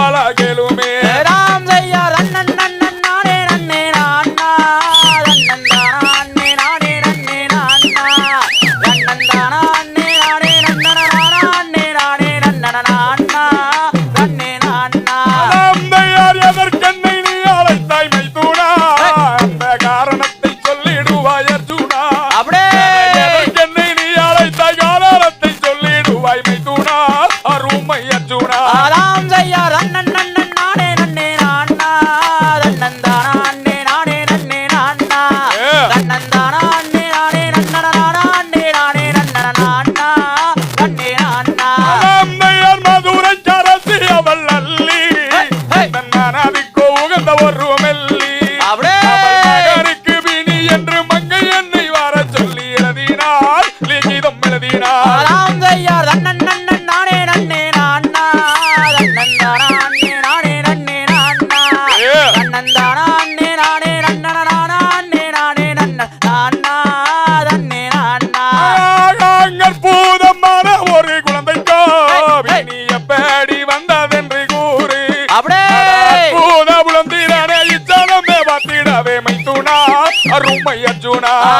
பாலா கேளுமே ராம் ஜெயா ரண்ணன் நன்னன் நானே நன்னே நான்னா ரண்ணன் தானா அண்ணே நானே நன்னே நான்னா ரண்ணன் தானா அண்ணே நானே நன்னன நானா அண்ணே நானே நன்னன நான்னா ரண்ணே நான்னா ராம் ஜெயார்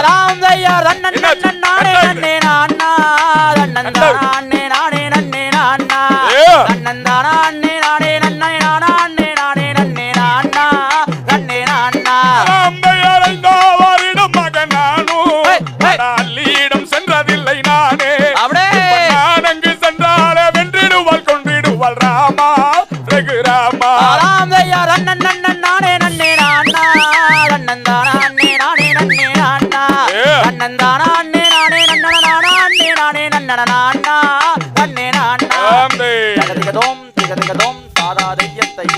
ராம் ஐயா ரண்ணன் நண்ணன் நானே நன்னே நான்னா ரண்ணன் நானே நானே நன்னே நான்னா ரண்ணன் நானே நானே நன்னே நானா அண்ணே நானே நன்னே ராமா ரகுராமா ராம் ஐயா நான்னா கண்ணே நான்னா திகதிகதோம் திகதிகதோம் சாதா தைய தைய